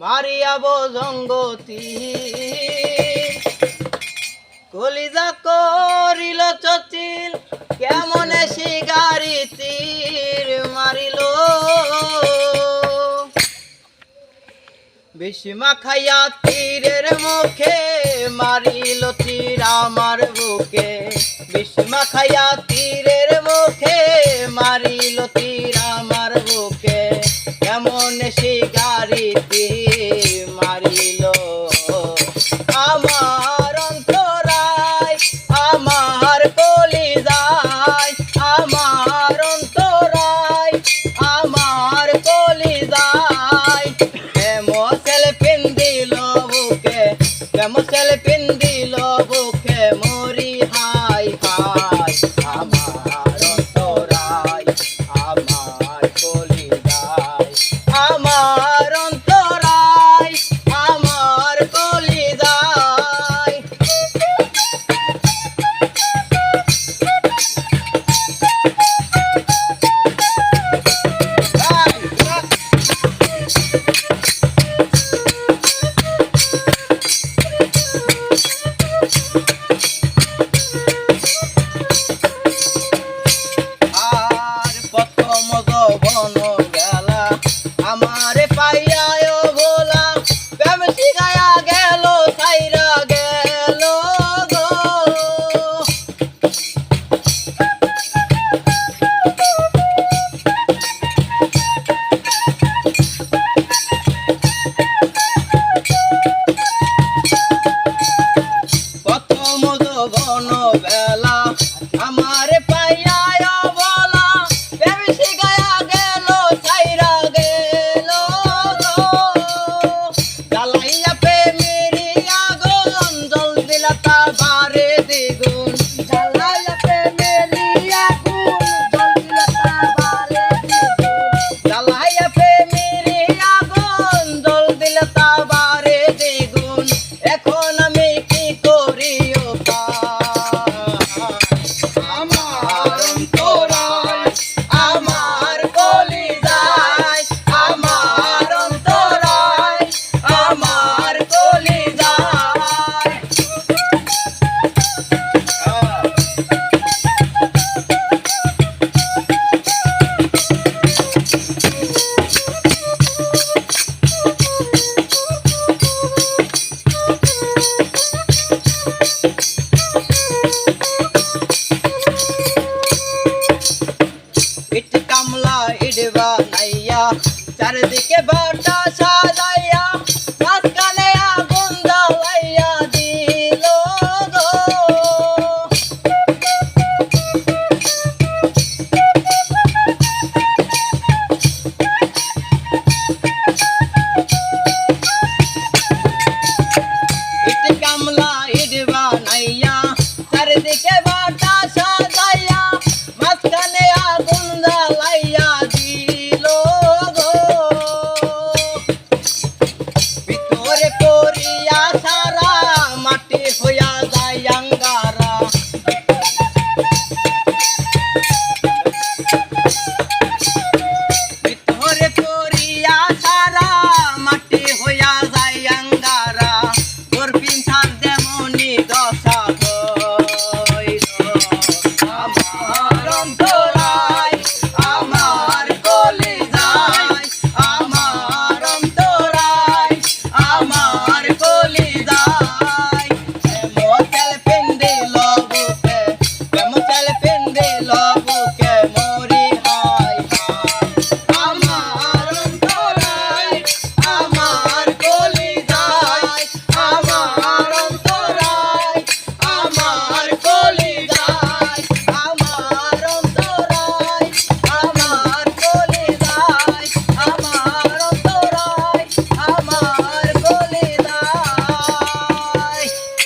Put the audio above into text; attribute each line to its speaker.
Speaker 1: মারিয়াব জঙ্গতি। কলিজা করিল চচিল, কেমনে শিগারি তীর মারিল। বিষ্মা খাইয়া তীরের মুখে মারিল তীর আমার বুকে। বিষ্মা খাইয়া তীর ভন দিকে বা